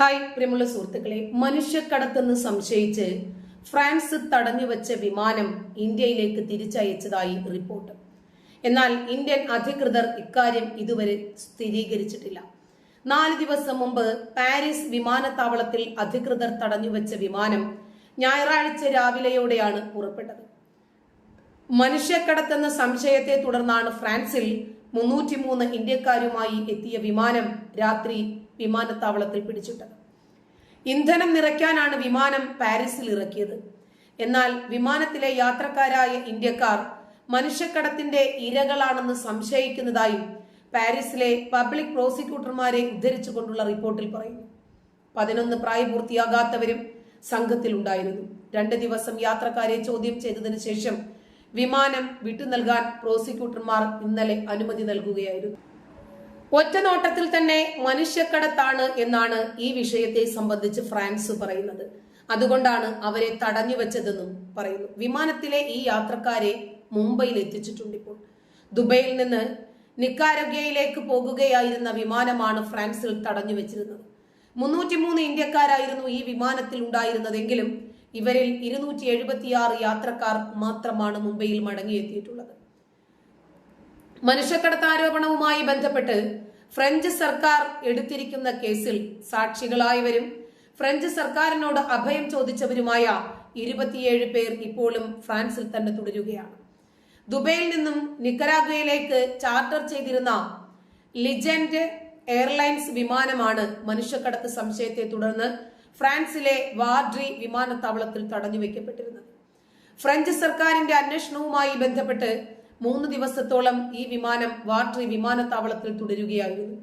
Hi പ്രിയമുള്ള സുഹൃത്തുക്കളെ. മനുഷ്യക്കടത്തെന്ന് സംശയിച്ച് France തടഞ്ഞുവെച്ച വിമാനം ഇന്ത്യയിലേക്ക് തിരിച്ചയച്ചതായി റിപ്പോർട്ട്. എന്നാൽ ഇന്ത്യൻ അധികൃതർ ഇക്കാര്യം ഇതുവരെ സ്ഥിരീകരിച്ചിട്ടില്ല. നാല് ദിവസം മുമ്പ് പാരീസ് വിമാനത്താവളത്തിൽ അധികൃതർ തടഞ്ഞുവെച്ച വിമാനം ഞായറാഴ്ച രാവിലെയോടെയാണ് പുറപ്പെട്ടത്. മനുഷ്യക്കടത്തെന്ന സംശയത്തെ തുടർന്നാണ് ഫ്രാൻസിൽ മുന്നൂറ്റിമൂന്ന് ഇന്ത്യക്കാരുമായി എത്തിയ വിമാനം രാത്രി വിമാനത്താവളത്തിൽ പിടിച്ചിട്ടത്. ഇന്ധനം നിറയ്ക്കാനാണ് വിമാനം പാരീസിൽ ഇറക്കിയത്. എന്നാൽ വിമാനത്തിലെ യാത്രക്കാരായ ഇന്ത്യക്കാർ മനുഷ്യക്കടത്തിന്റെ ഇരകളാണെന്ന് സംശയിക്കുന്നതായും പാരീസിലെ പബ്ലിക് പ്രോസിക്യൂട്ടർമാരെ ഉദ്ധരിച്ചുകൊണ്ടുള്ള റിപ്പോർട്ടിൽ പറയുന്നു. പതിനൊന്ന് പ്രായപൂർത്തിയാകാത്തവരും സംഘത്തിലുണ്ടായിരുന്നു. രണ്ട് ദിവസം യാത്രക്കാരെ ചോദ്യം ചെയ്തതിനു ശേഷം വിമാനം വിട്ടു നൽകാൻ പ്രോസിക്യൂട്ടർമാർ ഇന്നലെ അനുമതി നൽകുകയായിരുന്നു. ഒറ്റ നോട്ടത്തിൽ തന്നെ മനുഷ്യക്കടത്താണ് എന്നാണ് ഈ വിഷയത്തെ സംബന്ധിച്ച് ഫ്രാൻസ് പറയുന്നത്. അതുകൊണ്ടാണ് അവരെ തടഞ്ഞു വെച്ചതെന്നും പറയുന്നു. വിമാനത്തിലെ ഈ യാത്രക്കാരെ മുംബൈയിൽ എത്തിച്ചിട്ടുണ്ട് ഇപ്പോൾ. ദുബൈയിൽ നിന്ന് നിക്കാരഗയിലേക്ക് പോകുകയായിരുന്ന വിമാനമാണ് ഫ്രാൻസിൽ തടഞ്ഞു വെച്ചിരുന്നത്. മുന്നൂറ്റിമൂന്ന് ഇന്ത്യക്കാരായിരുന്നു ഈ വിമാനത്തിൽ ഉണ്ടായിരുന്നതെങ്കിലും ഇവരിൽ ഇരുന്നൂറ്റി യാത്രക്കാർ മാത്രമാണ് മുംബൈയിൽ മടങ്ങിയെത്തിയിട്ടുള്ളത്. മനുഷ്യക്കടത്ത് ആരോപണവുമായി ബന്ധപ്പെട്ട് ഫ്രഞ്ച് സർക്കാർ എടുത്തിരിക്കുന്ന കേസിൽ സാക്ഷികളായവരും ഫ്രഞ്ച് സർക്കാരിനോട് അഭയം ചോദിച്ചവരുമായ ഇരുപത്തിയേഴ് പേർ ഇപ്പോഴും ഫ്രാൻസിൽ തന്നെ തുടരുകയാണ്. ദുബൈയിൽ നിന്നും നിക്കരാഗ്വയിലേക്ക് ചാർട്ടർ ചെയ്തിരുന്ന ലിജൻഡ് എയർലൈൻസ് വിമാനമാണ് മനുഷ്യക്കടത്ത് സംശയത്തെ തുടർന്ന് ഫ്രാൻസിലെ വാർഡ്രി വിമാനത്താവളത്തിൽ തടഞ്ഞു വെക്കപ്പെട്ടിരുന്നത്. ഫ്രഞ്ച് സർക്കാരിന്റെ അന്വേഷണവുമായി ബന്ധപ്പെട്ട് മൂന്ന് ദിവസത്തോളം ഈ വിമാനം വാട്രി വിമാനത്താവളത്തിൽ തുടരുകയായിരുന്നു.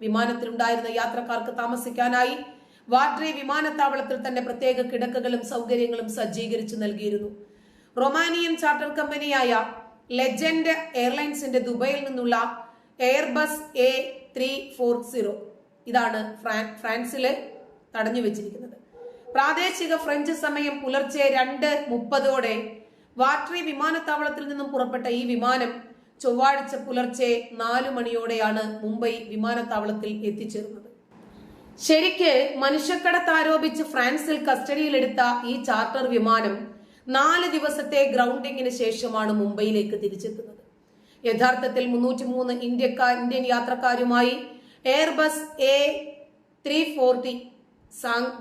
വിമാനത്തിലുണ്ടായിരുന്ന യാത്രക്കാർക്ക് താമസിക്കാനായി വാട്രി വിമാനത്താവളത്തിൽ തന്നെ പ്രത്യേക കിടക്കകളും സൗകര്യങ്ങളും സജ്ജീകരിച്ചു നൽകിയിരുന്നു. റൊമാനിയൻ ചാർട്ടർ കമ്പനിയായ ലെജൻഡ് എയർലൈൻസിന്റെ ദുബൈയിൽ നിന്നുള്ള Airbus A three four zero. ഇതാണ് ഫ്രാൻസിലെ തടഞ്ഞു വെച്ചിരിക്കുന്നത് പ്രാദേശിക ഫ്രഞ്ച് സമയം പുലർച്ചെ രണ്ട് മുപ്പതോടെ വാട്രി വിമാനത്താവളത്തിൽ നിന്നും പുറപ്പെട്ട ഈ വിമാനം ചൊവ്വാഴ്ച പുലർച്ചെ നാലു മണിയോടെയാണ് മുംബൈ വിമാനത്താവളത്തിൽ എത്തിച്ചേർന്നത്. ശരിക്ക് മനുഷ്യക്കടത്ത് ആരോപിച്ച് ഫ്രാൻസിൽ കസ്റ്റഡിയിലെടുത്ത ഈ ചാർട്ടർ വിമാനം നാല് ദിവസത്തെ ഗ്രൗണ്ടിങ്ങിന് ശേഷമാണ് മുംബൈയിലേക്ക് തിരിച്ചെത്തുന്നത്. യഥാർത്ഥത്തിൽ മുന്നൂറ്റി മൂന്ന് ഇന്ത്യക്കാർ ഇന്ത്യൻ യാത്രക്കാരുമായി എയർബസ് എ ത്രീ ഫോർട്ടി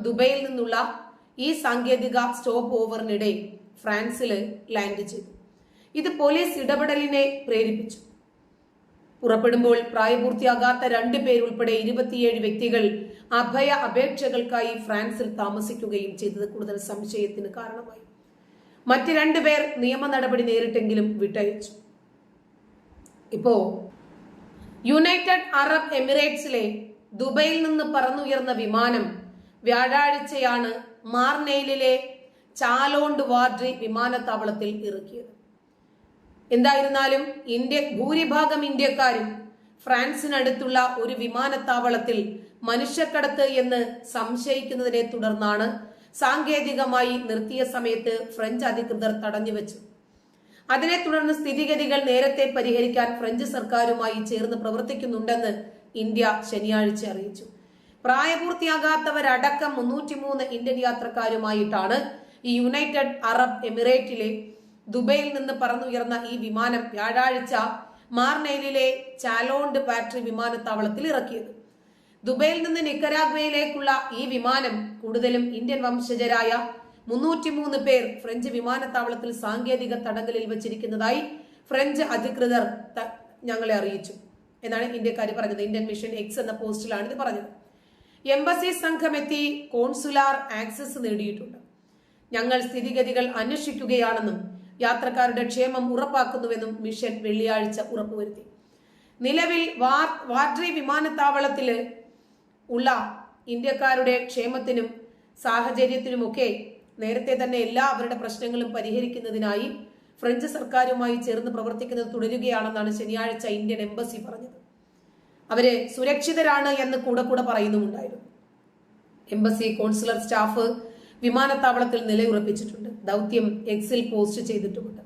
ദുബൈയിൽ നിന്നുള്ള ഈ സാങ്കേതിക സ്റ്റോപ്പ് ഓവറിനിടെ ഫ്രാൻസിൽ ലാൻഡ് ചെയ്തു. ഇത് പോലീസ് ഇടപെടലിനെ പ്രേരിപ്പിച്ചു. പുറപ്പെടുമ്പോൾ പ്രായപൂർത്തിയാകാത്ത രണ്ടു പേരുൾപ്പെടെ ഇരുപത്തിയേഴ് വ്യക്തികൾ അഭയ അപേക്ഷകൾക്കായി ഫ്രാൻസിൽ താമസിക്കുകയും ചെയ്തത് കൂടുതൽ സംശയത്തിന് കാരണമായി. മറ്റ് രണ്ടുപേർ നിയമ നടപടി നേരിട്ടെങ്കിലും വിട്ടയച്ചു. ഇപ്പോ യുണൈറ്റഡ് അറബ് എമിറേറ്റ്സിലെ ദുബൈയിൽ നിന്ന് പറന്നുയർന്ന വിമാനം വ്യാഴാഴ്ചയാണ് മാർനെയിലിലെ ചാലോണ്ട് വാർഡ്രി വിമാനത്താവളത്തിൽ ഇറക്കിയത്. എന്തായിരുന്നാലും ഇന്ത്യ ഭൂരിഭാഗം ഇന്ത്യക്കാരും ഫ്രാൻസിനടുത്തുള്ള ഒരു വിമാനത്താവളത്തിൽ മനുഷ്യക്കടത്ത് എന്ന് സംശയിക്കുന്നതിനെ തുടർന്നാണ് സാങ്കേതികമായി നിർത്തിയ സമയത്ത് ഫ്രഞ്ച് അധികൃതർ തടഞ്ഞുവെച്ചു അതിനെ തുടർന്ന് സ്ഥിതിഗതികൾ നേരത്തെ പരിഹരിക്കാൻ ഫ്രഞ്ച് സർക്കാരുമായി ചേർന്ന് പ്രവർത്തിക്കുന്നുണ്ടെന്ന് ഇന്ത്യ ശനിയാഴ്ച അറിയിച്ചു. പ്രായപൂർത്തിയാകാത്തവരടക്കം മുന്നൂറ്റിമൂന്ന് ഇന്ത്യൻ യാത്രക്കാരുമായിട്ടാണ് ഈ യുണൈറ്റഡ് അറബ് എമിറേറ്റിലെ ദുബൈയിൽ നിന്ന് പറന്നുയർന്ന ഈ വിമാനം വ്യാഴാഴ്ച മാർനെയിലിലെ ചാലോണ്ട് ബാറ്ററി വിമാനത്താവളത്തിൽ ഇറക്കിയത്. ദുബൈയിൽ നിന്ന് നിക്കരാഗ്വയിലേക്കുള്ള ഈ വിമാനം കൂടുതലും ഇന്ത്യൻ വംശജരായ മുന്നൂറ്റിമൂന്ന് പേർ ഫ്രഞ്ച് വിമാനത്താവളത്തിൽ സാങ്കേതിക തടങ്കലിൽ വെച്ചിരിക്കുന്നതായി ഫ്രഞ്ച് അധികൃതർ ഞങ്ങളെ അറിയിച്ചു. എന്നാണ് ഇന്ത്യക്കാർ പറഞ്ഞത്. ഇന്ത്യൻ മിഷൻ എക്സ് എന്ന പോസ്റ്റിലാണ് ഇത് പറഞ്ഞത്. എംബസി സംഘം എത്തി കോൺസുലാർ ആക്സസ് നേടിയിട്ടുണ്ട്. ഞങ്ങൾ സ്ഥിതിഗതികൾ അന്വേഷിക്കുകയാണെന്നും യാത്രക്കാരുടെ ക്ഷേമം ഉറപ്പാക്കുന്നുവെന്നും മിഷൻ വെള്ളിയാഴ്ച ഉറപ്പുവരുത്തി. നിലവിൽ വാഡ്രി വിമാനത്താവളത്തിൽ ഉള്ള ഇന്ത്യക്കാരുടെ ക്ഷേമത്തിനും സാഹചര്യത്തിനുമൊക്കെ നേരത്തെ തന്നെ എല്ലാ അവരുടെ പ്രശ്നങ്ങളും പരിഹരിക്കുന്നതിനായി ഫ്രഞ്ച് സർക്കാരുമായി ചേർന്ന് പ്രവർത്തിക്കുന്നത് തുടരുകയാണെന്നാണ് ശനിയാഴ്ച ഇന്ത്യൻ എംബസി പറഞ്ഞത്. അവർ സുരക്ഷിതരാണ് എന്ന് കൂടെ കൂടെ പറയുന്നുമുണ്ടായിരുന്നു. എംബസി കോൺസുലർ സ്റ്റാഫ് വിമാനത്താവളത്തിൽ നിലയുറപ്പിച്ചിട്ടുണ്ട്. ദൗത്യം എക്സിൽ പോസ്റ്റ് ചെയ്തിട്ടുമുണ്ട്.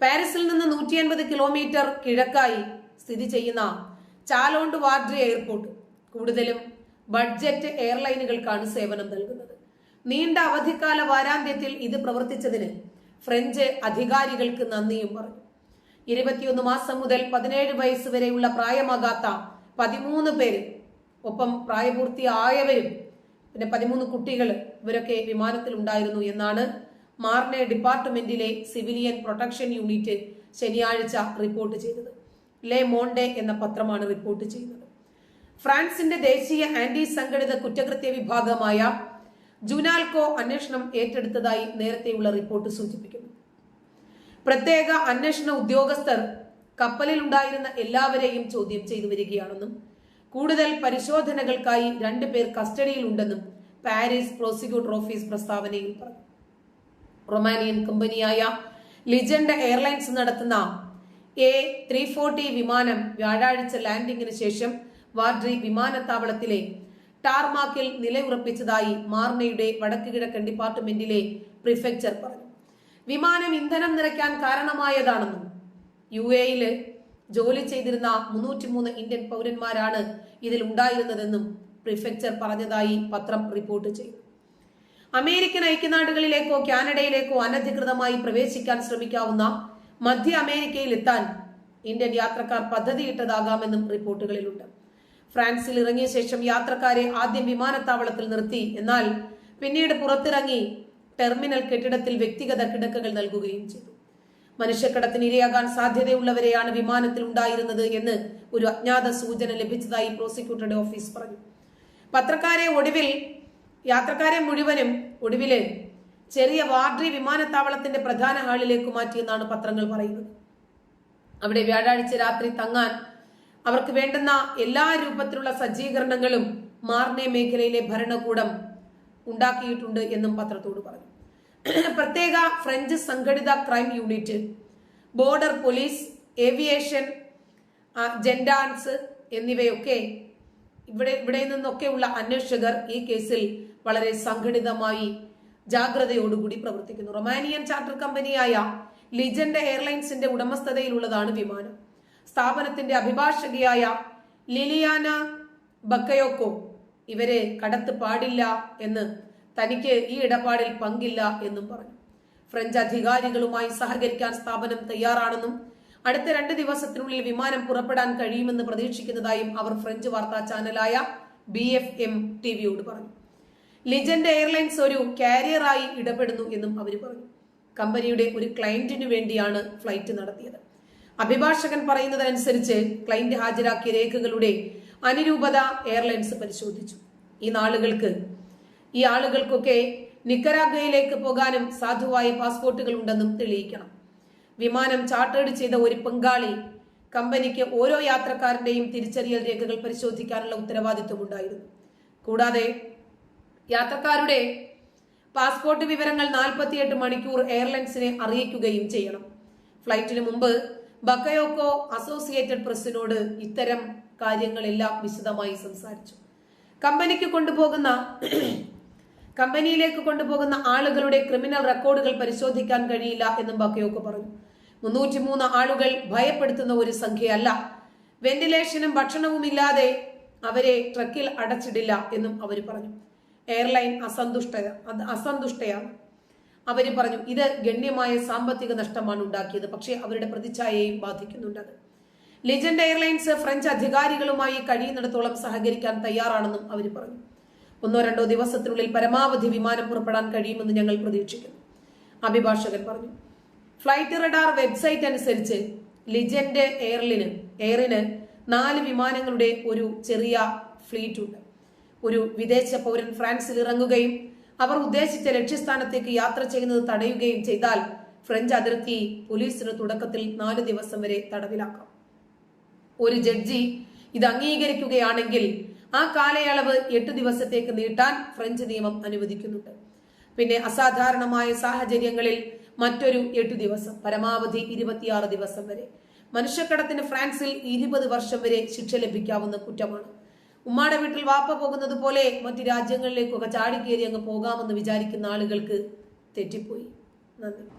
പാരീസിൽ നിന്ന് നൂറ്റി അൻപത് കിലോമീറ്റർ കിഴക്കായി സ്ഥിതി ചെയ്യുന്ന ചാലോണ്ട് വാർഡ്രി എയർപോർട്ട്. കൂടുതലും ബഡ്ജറ്റ് എയർലൈനുകൾക്കാണ് സേവനം നൽകുന്നത്. നീണ്ട അവധിക്കാല വാരാന്ത്യത്തിൽ ഇത് പ്രവർത്തിച്ചതിന് ഫ്രഞ്ച് അധികാരികൾക്ക് നന്ദിയും പറഞ്ഞു. ഇരുപത്തിയൊന്ന് മാസം മുതൽ പതിനേഴ് വയസ്സ് വരെയുള്ള പ്രായമാകാത്ത പതിമൂന്ന് പേര് ഒപ്പം പ്രായപൂർത്തിയായവരും പിന്നെ പതിമൂന്ന് കുട്ടികൾ ഇവരൊക്കെ വിമാനത്തിൽ ഉണ്ടായിരുന്നു എന്നാണ് മാർനെ ഡിപ്പാർട്ട്മെന്റിലെ സിവിലിയൻ പ്രൊട്ടക്ഷൻ യൂണിറ്റ് ശനിയാഴ്ച റിപ്പോർട്ട് ചെയ്തത്. ലെ മോണ്ടെ എന്ന പത്രമാണ് റിപ്പോർട്ട് ചെയ്യുന്നത്. ഫ്രാൻസിന്റെ ദേശീയ ആന്റി സംഘടിത കുറ്റകൃത്യ വിഭാഗമായ ജുനാൽകോ അന്വേഷണം ഏറ്റെടുത്തതായി നേരത്തെയുള്ള റിപ്പോർട്ട് സൂചിപ്പിക്കുന്നു. പ്രത്യേക അന്വേഷണ ഉദ്യോഗസ്ഥർ കപ്പലിൽ ഉണ്ടായിരുന്ന എല്ലാവരെയും ചോദ്യം ചെയ്തു വരികയാണെന്നും കൂടുതൽ പരിശോധനകൾക്കായി രണ്ടുപേർ കസ്റ്റഡിയിലുണ്ടെന്നും പാരീസ് പ്രോസിക്യൂട്ടർ ഓഫീസ് പ്രസ്താവനയിൽ പറഞ്ഞു. റൊമാനിയൻ കമ്പനിയായ ലിജൻഡ് എയർലൈൻസ് നടത്തുന്ന എ ത്രീ ഫോർട്ടി വിമാനം വ്യാഴാഴ്ച ലാൻഡിംഗിന് ശേഷം വാഡ്രി വിമാനത്താവളത്തിലെ ടാർമാക്കിൽ നിലയുറപ്പിച്ചതായി മാർണയുടെ വടക്ക് കിഴക്കൻ ഡിപ്പാർട്ട്മെന്റിലെ പ്രിഫെക്ചർ പറഞ്ഞു. വിമാനം ഇന്ധനം നിറയ്ക്കാൻ കാരണമായതാണെന്നും യു എയിൽ ജോലി ചെയ്തിരുന്ന മുന്നൂറ്റിമൂന്ന് ഇന്ത്യൻ പൗരന്മാരാണ് ഇതിൽ ഉണ്ടായിരുന്നതെന്നും പ്രിഫെക്ചർ പറഞ്ഞതായി പത്രം റിപ്പോർട്ട് ചെയ്തു. അമേരിക്കൻ ഐക്യനാടുകളിലേക്കോ കാനഡയിലേക്കോ അനധികൃതമായി പ്രവേശിക്കാൻ ശ്രമിക്കാവുന്ന മധ്യ അമേരിക്കയിൽ എത്താൻ ഇന്ത്യൻ യാത്രക്കാർ പദ്ധതിയിട്ടതാകാമെന്നും റിപ്പോർട്ടുകളിലുണ്ട്. ഫ്രാൻസിൽ ഇറങ്ങിയ ശേഷം യാത്രക്കാരെ ആദ്യം വിമാനത്താവളത്തിൽ നിർത്തി എന്നാൽ പിന്നീട് പുറത്തിറങ്ങി ടെർമിനൽ കെട്ടിടത്തിൽ വ്യക്തിഗത കിടക്കകൾ നൽകുകയും ചെയ്തു. മനുഷ്യക്കടത്തിന് ഇരയാകാൻ സാധ്യതയുള്ളവരെയാണ് വിമാനത്തിൽ ഉണ്ടായിരുന്നത് എന്ന് ഒരു അജ്ഞാത സൂചന ലഭിച്ചതായി പ്രോസിക്യൂട്ടറുടെ ഓഫീസ് പറഞ്ഞു. പത്രക്കാരെ ഒടുവിൽ യാത്രക്കാരെ മുഴുവനും ഒടുവിൽ ചെറിയ വാർഡ്രി വിമാനത്താവളത്തിന്റെ പ്രധാന ഹാളിലേക്ക് മാറ്റിയെന്നാണ് പത്രങ്ങൾ പറയുന്നത്. അവിടെ വ്യാഴാഴ്ച രാത്രി തങ്ങാൻ അവർക്ക് വേണ്ടുന്ന എല്ലാ രൂപത്തിലുള്ള സജ്ജീകരണങ്ങളും മാർനെ മേഖലയിലെ ഭരണകൂടം ഉണ്ടാക്കിയിട്ടുണ്ട് എന്നും പത്രത്തോട് പറഞ്ഞു. പ്രത്യേക ഫ്രഞ്ച് സംഘടിത crime unit border police aviation ജെൻഡാൻസ് എന്നിവയൊക്കെ ഇവിടെ ഇവിടെ നിന്നൊക്കെയുള്ള അന്വേഷകർ ഈ കേസിൽ വളരെ സംഘടിതമായി ജാഗ്രതയോടുകൂടി പ്രവർത്തിക്കുന്നു. റൊമാനിയൻ ചാർട്ടർ കമ്പനിയായ ലിജൻഡ് എയർലൈൻസിന്റെ ഉടമസ്ഥതയിലുള്ളതാണ് വിമാനം. സ്ഥാപനത്തിന്റെ അഭിഭാഷകയായ ലിലിയാന ബക്കയോക്കോ ഇവരെ കടത്ത് പാടില്ല എന്ന് തനിക്ക് ഈ ഇടപാടിൽ പങ്കില്ല എന്നും പറഞ്ഞു. ഫ്രഞ്ച് അധികാരികളുമായി സഹകരിക്കാൻ സ്ഥാപനം തയ്യാറാണെന്നും അടുത്ത രണ്ട് ദിവസത്തിനുള്ളിൽ വിമാനം പുറപ്പെടാൻ കഴിയുമെന്ന് പ്രതീക്ഷിക്കുന്നതായും അവർ ഫ്രഞ്ച് വാർത്താ ചാനലായ ബി എഫ് എം ടിവിയോട് പറഞ്ഞു. ലിജൻഡ് എയർലൈൻസ് ഒരു കാരിയറായി ഇടപെടുന്നു എന്നും അവർ പറഞ്ഞു. കമ്പനിയുടെ ഒരു ക്ലയന്റിനു വേണ്ടിയാണ് ഫ്ലൈറ്റ് നടത്തിയത്. അഭിഭാഷകൻ പറയുന്നതനുസരിച്ച് ക്ലയന്റ് ഹാജരാക്കിയ രേഖകളുടെ അനുരൂപത എയർലൈൻസ് പരിശോധിച്ചു. ഈ നാളുകൾക്ക് ഈ ആളുകൾക്കൊക്കെ നിക്കരാഗയിലേക്ക് പോകാനും സാധുവായ പാസ്പോർട്ടുകൾ ഉണ്ടെന്നും തെളിയിക്കണം. വിമാനം ചാർട്ടേഡ് ചെയ്ത ഒരു പങ്കാളി കമ്പനിക്ക് ഓരോ യാത്രക്കാരന്റെയും തിരിച്ചറിയൽ രേഖകൾ പരിശോധിക്കാനുള്ള ഉത്തരവാദിത്വം ഉണ്ടായിരുന്നു. കൂടാതെ യാത്രക്കാരുടെ പാസ്പോർട്ട് വിവരങ്ങൾ നാൽപ്പത്തിയെട്ട് മണിക്കൂർ എയർലൈൻസിനെ അറിയിക്കുകയും ചെയ്യണം. ഫ്ലൈറ്റിന് മുമ്പ് ബക്കയോക്കോ അസോസിയേറ്റഡ് പ്രസിനോട് ഇത്തരം കാര്യങ്ങളെല്ലാം വിശദമായി സംസാരിച്ചു. കമ്പനിക്ക് കൊണ്ടുപോകുന്ന കമ്പനിയിലേക്ക് കൊണ്ടുപോകുന്ന ആളുകളുടെ ക്രിമിനൽ റെക്കോർഡുകൾ പരിശോധിക്കാൻ കഴിയില്ല എന്നും ബക്കയോക്ക് പറഞ്ഞു. മുന്നൂറ്റിമൂന്ന് ആളുകൾ ഭയപ്പെടുത്തുന്ന ഒരു സംഖ്യയല്ല. വെന്റിലേഷനും ഭക്ഷണവും ഇല്ലാതെ അവരെ ട്രക്കിൽ അടച്ചിടില്ല എന്നും അവർ പറഞ്ഞു. എയർലൈൻ അസന്തുഷ്ട അസന്തുഷ്ടയാണ്. അവർ പറഞ്ഞു ഇത് ഗണ്യമായ സാമ്പത്തിക നഷ്ടമാണ് ഉണ്ടാക്കിയത്. പക്ഷേ അവരുടെ പ്രതിച്ഛായയും ബാധിക്കുന്നുണ്ട് ലിജൻഡ് എയർലൈൻസ് ഫ്രഞ്ച് അധികാരികളുമായി കഴിയുന്നിടത്തോളം സഹകരിക്കാൻ തയ്യാറാണെന്നും അവർ പറഞ്ഞു. ഒന്നോ രണ്ടോ ദിവസത്തിനുള്ളിൽ പരമാവധി വിമാനം പുറപ്പെടാൻ കഴിയുമെന്ന് ഞങ്ങൾ പ്രതീക്ഷിക്കുന്നു. അഭിഭാഷകൻ പറഞ്ഞു ഫ്ലൈറ്റ് റഡാർ വെബ്സൈറ്റ് അനുസരിച്ച് ലിജൻഡ് എയർലിന് എയറിന് നാല് വിമാനങ്ങളുടെ ഒരു ചെറിയ ഫ്ലീറ്റ് ഉണ്ട് ഒരു വിദേശ പൗരൻ ഫ്രാൻസിൽ ഇറങ്ങുകയും അവർ ഉദ്ദേശിച്ച ലക്ഷ്യസ്ഥാനത്തേക്ക് യാത്ര ചെയ്യുന്നത് തടയുകയും ചെയ്താൽ ഫ്രഞ്ച് അതിർത്തി പോലീസിന് തുടക്കത്തിൽ നാല് ദിവസം വരെ തടവിലാക്കാം. ഒരു ജഡ്ജി ഇത് അംഗീകരിക്കുകയാണെങ്കിൽ ആ കാലയളവ് എട്ട് ദിവസത്തേക്ക് നീട്ടാൻ ഫ്രഞ്ച് നിയമം അനുവദിക്കുന്നുണ്ട്. പിന്നെ അസാധാരണമായ സാഹചര്യങ്ങളിൽ മറ്റൊരു എട്ട് ദിവസം പരമാവധി ഇരുപത്തിയാറ് ദിവസം വരെ. മനുഷ്യക്കടത്തിന് ഫ്രാൻസിൽ ഇരുപത് വർഷം വരെ ശിക്ഷ ലഭിക്കാവുന്ന കുറ്റമാണ്. ഉമ്മാടെ വീട്ടിൽ വാപ്പ പോകുന്നത് പോലെ മറ്റു രാജ്യങ്ങളിലേക്കൊക്കെ ചാടിക്കേറി അങ്ങ് പോകാമെന്ന് വിചാരിക്കുന്ന ആളുകൾക്ക് തെറ്റിപ്പോയി. നന്ദി.